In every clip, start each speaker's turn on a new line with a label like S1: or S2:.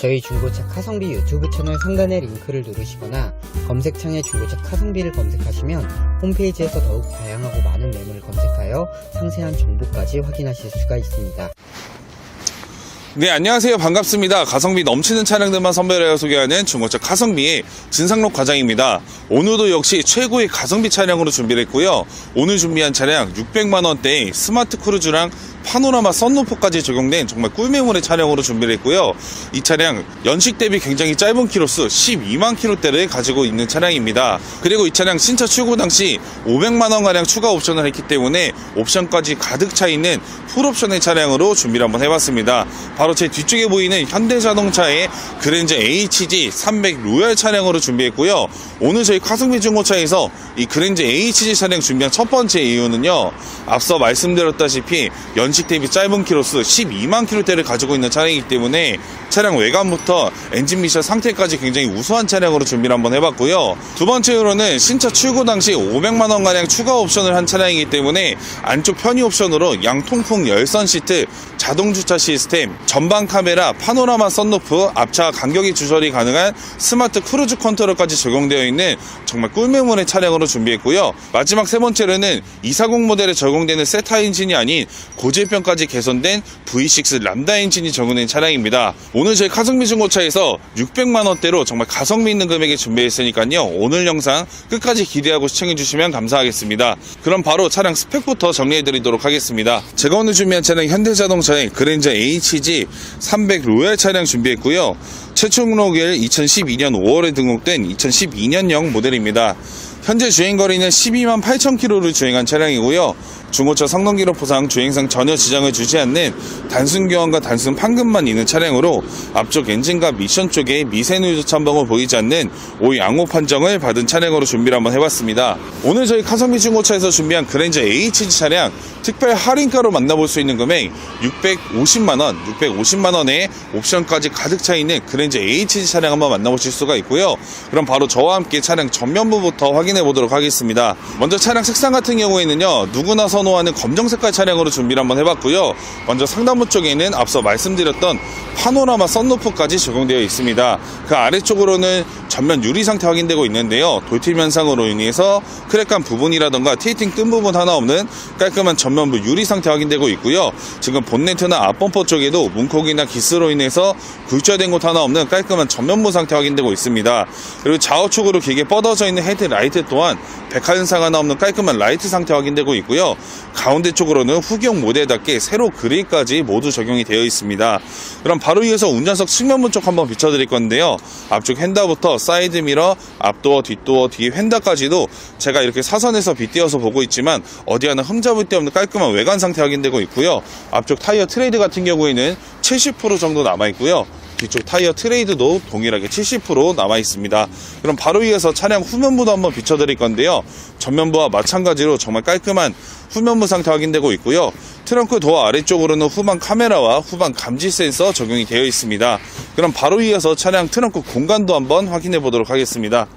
S1: 저희 중고차 카성비 유튜브 채널 상단의 링크를 누르시거나 검색창에 중고차 카성비를 검색하시면 홈페이지에서 더욱 다양하고 많은 매물을 검색하여 상세한 정보까지 확인하실 수가 있습니다.
S2: 네, 안녕하세요. 반갑습니다. 가성비 넘치는 차량들만 선별하여 소개하는 중고차 가성비의 진상록 과장입니다. 오늘도 역시 최고의 가성비 차량으로 준비를 했고요. 오늘 준비한 차량 600만원대의 스마트 크루즈랑 파노라마 썬루프까지 적용된 정말 꿀매물의 차량으로 준비를 했고요. 이 차량 연식 대비 굉장히 짧은 키로수 12만 킬로대를 가지고 있는 차량입니다. 그리고 이 차량 신차 출고 당시 500만원 가량 추가 옵션을 했기 때문에 옵션까지 가득 차 있는 풀옵션의 차량으로 준비를 한번 해봤습니다. 바로 제 뒤쪽에 보이는 현대자동차의 그랜저 HG 300 로얄 차량으로 준비했고요. 오늘 저희 카승비 중고차에서 이 그랜저 HG 차량 준비한 첫 번째 이유는요. 앞서 말씀드렸다시피 연식 대비 짧은 키로수 12만 킬로대를 가지고 있는 차량이기 때문에 차량 외관부터 엔진 미션 상태까지 굉장히 우수한 차량으로 준비를 한번 해봤고요. 두 번째로는 신차 출고 당시 500만 원 가량 추가 옵션을 한 차량이기 때문에 안쪽 편의 옵션으로 양통풍 열선 시트, 자동 주차 시스템, 전방 카메라, 파노라마 썬루프, 앞차 간격이 조절이 가능한 스마트 크루즈 컨트롤까지 적용되어 있는 정말 꿀매물의 차량으로 준비했고요. 마지막 세 번째로는 240 모델에 적용되는 세타 엔진이 아닌 고 질병까지 개선된 V6 람다 엔진이 적용된 차량입니다. 오늘 저희 카성비 중고차에서 600만 원대로 정말 가성비 있는 금액에 준비했으니까요. 오늘 영상 끝까지 기대하고 시청해 주시면 감사하겠습니다. 그럼 바로 차량 스펙부터 정리해 드리도록 하겠습니다. 제가 오늘 준비한 차량 현대자동차의 그랜저 HG 300 로얄 차량 준비했고요. 최초 등록일 2012년 5월에 등록된 2012년형 모델입니다. 현재 주행거리는 12만 8천 킬로를 주행한 차량이고요. 중고차 성능 기록 보상 주행상 전혀 지장을 주지 않는 단순 교환과 단순 판금만 있는 차량으로 앞쪽 엔진과 미션 쪽에 미세누유 첨벙을 보이지 않는 오양호 판정을 받은 차량으로 준비를 한번 해봤습니다. 오늘 저희 카성비 중고차에서 준비한 그랜저 HG 차량 특별 할인가로 만나볼 수 있는 금액 650만원, 650만원에 옵션까지 가득 차 있는 그랜저 HG 차량 한번 만나보실 수가 있고요. 그럼 바로 저와 함께 차량 전면부부터 확인해 보도록 하겠습니다. 먼저 차량 색상 같은 경우에는요, 누구나 선호하는 검정 색깔 차량으로 준비를 한번 해봤고요. 먼저 상단부 쪽에는 앞서 말씀드렸던 파노라마 썬루프까지 적용되어 있습니다. 그 아래쪽으로는 전면 유리 상태 확인되고 있는데요. 돌팀 현상으로 인해서 크랙한 부분이라던가 테이팅 뜬 부분 하나 없는 깔끔한 전면부 유리 상태 확인되고 있고요. 지금 본네트나 앞범퍼 쪽에도 문콕이나 기스로 인해서 굴절된 곳 하나 없는 깔끔한 전면부 상태 확인되고 있습니다. 그리고 좌우측으로 길게 뻗어져 있는 헤드라이트 또한 백화 현상 하나 없는 깔끔한 라이트 상태 확인되고 있고요. 가운데 쪽으로는 후경 모델답게 세로 그릴까지 모두 적용이 되어 있습니다. 그럼 바로 이어서 운전석 측면부 쪽 한번 비춰드릴 건데요. 앞쪽 휀다부터 사이드 미러, 앞도어, 뒷도어, 뒤 휀다까지도 제가 이렇게 사선에서 빗대어서 보고 있지만 어디 하나 흠잡을 데 없는 깔끔한 외관 상태 확인되고 있고요. 앞쪽 타이어 트레이드 같은 경우에는 70% 정도 남아 있고요. 뒤쪽 타이어 트레이드도 동일하게 70% 남아 있습니다. 그럼 바로 이어서 차량 후면부도 한번 비춰드릴 건데요. 전면부와 마찬가지로 정말 깔끔한 후면부 상태 확인되고 있고요. 트렁크 도어 아래쪽으로는 후방 카메라와 후방 감지 센서 적용이 되어 있습니다. 그럼 바로 이어서 차량 트렁크 공간도 한번 확인해 보도록 하겠습니다.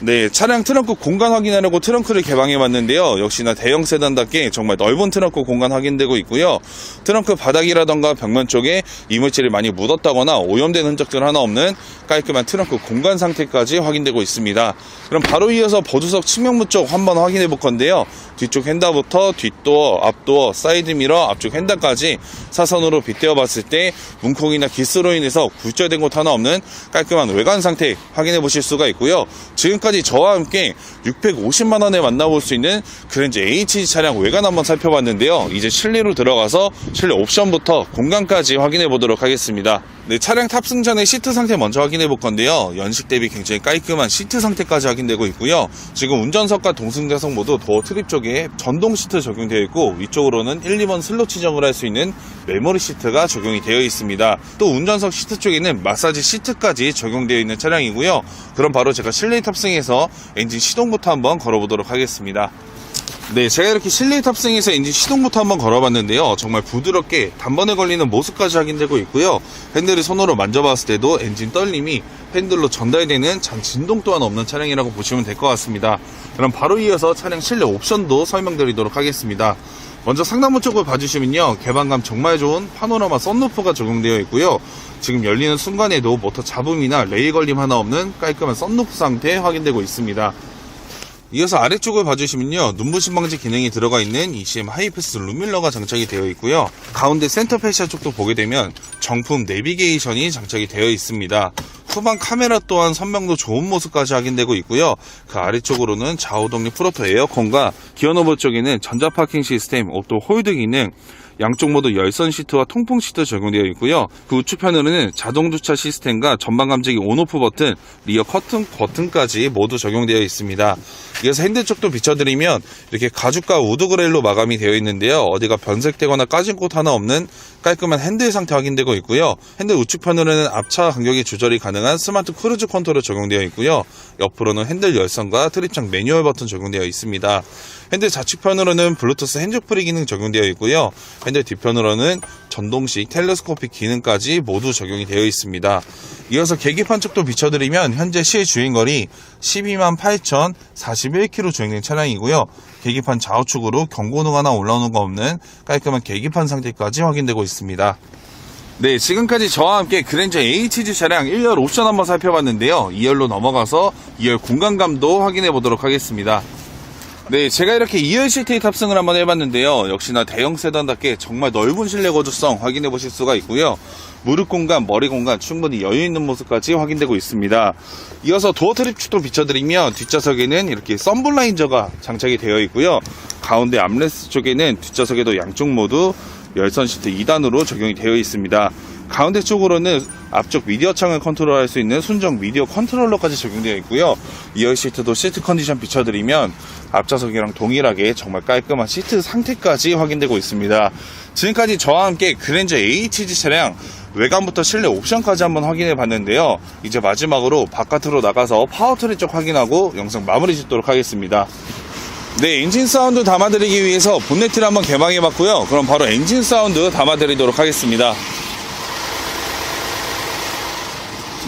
S2: 네, 차량 트렁크 공간 확인하려고 트렁크를 개방해 봤는데요. 역시나 대형 세단답게 정말 넓은 트렁크 공간 확인되고 있고요. 트렁크 바닥이라던가 벽면 쪽에 이물질이 많이 묻었다거나 오염된 흔적들 하나 없는 깔끔한 트렁크 공간 상태까지 확인되고 있습니다. 그럼 바로 이어서 보조석 측면부 쪽 한번 확인해 볼 건데요. 뒤쪽 핸다부터 뒷도어, 앞도어, 사이드 미러, 앞쪽 핸다까지 사선으로 빗대어 봤을 때 문콕이나 기스로 인해서 굴절된 곳 하나 없는 깔끔한 외관 상태 확인해 보실 수가 있고요. 지금까지 저와 함께 650만 원에 만나볼 수 있는 그랜저 HG 차량 외관 한번 살펴봤는데요. 이제 실내로 들어가서 실내 옵션부터 공간까지 확인해 보도록 하겠습니다. 네, 차량 탑승 전에 시트 상태 먼저 확인해 볼 건데요. 연식 대비 굉장히 깔끔한 시트 상태까지 확인되고 있고요. 지금 운전석과 동승자석 모두 도어 트립 쪽에 전동 시트 적용되어 있고 위쪽으로는 1, 2번 슬롯 지정을 할 수 있는 메모리 시트가 적용이 되어 있습니다. 또 운전석 시트 쪽에는 마사지 시트까지 적용되어 있는 차량이고요. 그럼 바로 제가 실내 탑승해서 엔진 시동부터 한번 걸어보도록 하겠습니다. 네, 제가 이렇게 실내 탑승해서 엔진 시동부터 한번 걸어봤는데요. 정말 부드럽게 단번에 걸리는 모습까지 확인되고 있고요. 핸들을 손으로 만져봤을 때도 엔진 떨림이 핸들로 전달되는 장 진동 또한 없는 차량이라고 보시면 될 것 같습니다. 그럼 바로 이어서 차량 실내 옵션도 설명드리도록 하겠습니다. 먼저 상단부 쪽을 봐주시면요. 개방감 정말 좋은 파노라마 썬루프가 적용되어 있고요. 지금 열리는 순간에도 모터 잡음이나 레일 걸림 하나 없는 깔끔한 썬루프 상태 확인되고 있습니다. 이어서 아래쪽을 봐주시면요. 눈부신 방지 기능이 들어가 있는 ECM 하이패스 룸밀러가 장착이 되어 있고요. 가운데 센터 패시아 쪽도 보게 되면 정품 내비게이션이 장착이 되어 있습니다. 후방 카메라 또한 선명도 좋은 모습까지 확인되고 있고요. 그 아래쪽으로는 좌우 독립 프로토 에어컨과 기어 노버 쪽에는 전자 파킹 시스템, 옵도 홀드 기능, 양쪽 모두 열선 시트와 통풍 시트 적용되어 있고요. 그 우측편으로는 자동 주차 시스템과 전방 감지기 온오프 버튼, 리어 커튼 버튼까지 모두 적용되어 있습니다. 이어서 핸들 쪽도 비춰드리면 이렇게 가죽과 우드 그레일로 마감이 되어 있는데요. 어디가 변색되거나 까진 곳 하나 없는 깔끔한 핸들 상태 확인되고 있고요. 핸들 우측편으로는 앞차 간격이 조절이 가능한 스마트 크루즈 컨트롤 적용되어 있고요. 옆으로는 핸들 열선과 트립창 매뉴얼 버튼 적용되어 있습니다. 핸들 좌측편으로는 블루투스 핸즈프리 기능 적용되어 있고요. 핸들 뒤편으로는 전동식 텔레스코픽 기능까지 모두 적용이 되어 있습니다. 이어서 계기판 쪽도 비춰드리면 현재 시 주행거리 12만 8,041km 주행된 차량이고요. 계기판 좌우측으로 경고등 하나 올라오는 거 없는 깔끔한 계기판 상태까지 확인되고 있습니다. 네, 지금까지 저와 함께 그랜저 HG 차량 1열 옵션 한번 살펴봤는데요. 2열로 넘어가서 2열 공간감도 확인해 보도록 하겠습니다. 네, 제가 이렇게 2열 시트에 탑승을 한번 해봤는데요. 역시나 대형 세단답게 정말 넓은 실내 거주성 확인해 보실 수가 있고요. 무릎 공간, 머리 공간 충분히 여유 있는 모습까지 확인되고 있습니다. 이어서 도어 트립 축도 비춰드리면 뒷좌석에는 이렇게 썬블라인저가 장착이 되어 있고요. 가운데 암레스 쪽에는 뒷좌석에도 양쪽 모두 열선 시트 2단으로 적용이 되어 있습니다. 가운데 쪽으로는 앞쪽 미디어 창을 컨트롤할 수 있는 순정 미디어 컨트롤러까지 적용되어 있고요. 2열 시트도 시트 컨디션 비춰드리면 앞좌석이랑 동일하게 정말 깔끔한 시트 상태까지 확인되고 있습니다. 지금까지 저와 함께 그랜저 HG 차량 외관부터 실내 옵션까지 한번 확인해 봤는데요. 이제 마지막으로 바깥으로 나가서 파워트리 쪽 확인하고 영상 마무리 짓도록 하겠습니다. 네, 엔진 사운드 담아드리기 위해서 본네트를 한번 개방해 봤고요. 그럼 바로 엔진 사운드 담아드리도록 하겠습니다.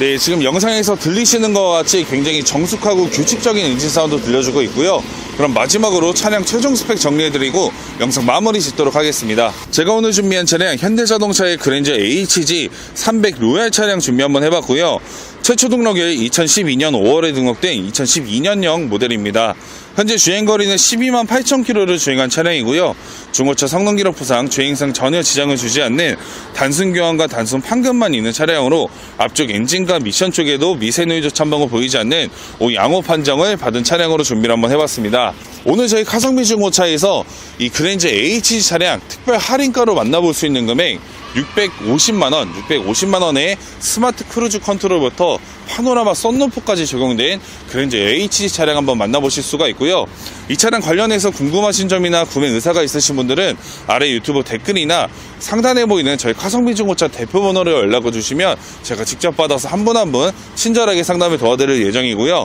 S2: 네, 지금 영상에서 들리시는 것 같이 굉장히 정숙하고 규칙적인 엔진 사운드 들려주고 있고요. 그럼 마지막으로 차량 최종 스펙 정리해드리고 영상 마무리 짓도록 하겠습니다. 제가 오늘 준비한 차량 현대자동차의 그랜저 HG 300 로얄 차량 준비 한번 해봤고요. 최초 등록일 2012년 5월에 등록된 2012년형 모델입니다. 현재 주행거리는 12만 8천 킬로를 주행한 차량이고요. 중고차 성능 기록 부상, 주행상 전혀 지장을 주지 않는 단순 교환과 단순 판금만 있는 차량으로 앞쪽 엔진과 미션 쪽에도 미세 노이즈 첨벙을 보이지 않는 오 양호 판정을 받은 차량으로 준비를 한번 해봤습니다. 오늘 저희 카성비 중고차에서 이 그랜저 HG 차량 특별 할인가로 만나볼 수 있는 금액 650만원, 650만원의 스마트 크루즈 컨트롤부터 파노라마 썬루프까지 적용된 그랜저 HG 차량 한번 만나보실 수가 있고요. 이 차량 관련해서 궁금하신 점이나 구매 의사가 있으신 분들은 아래 유튜브 댓글이나 상단에 보이는 저희 카성비 중고차 대표 번호를 연락을 주시면 제가 직접 받아서 한분 한 분 친절하게 상담을 도와드릴 예정이고요.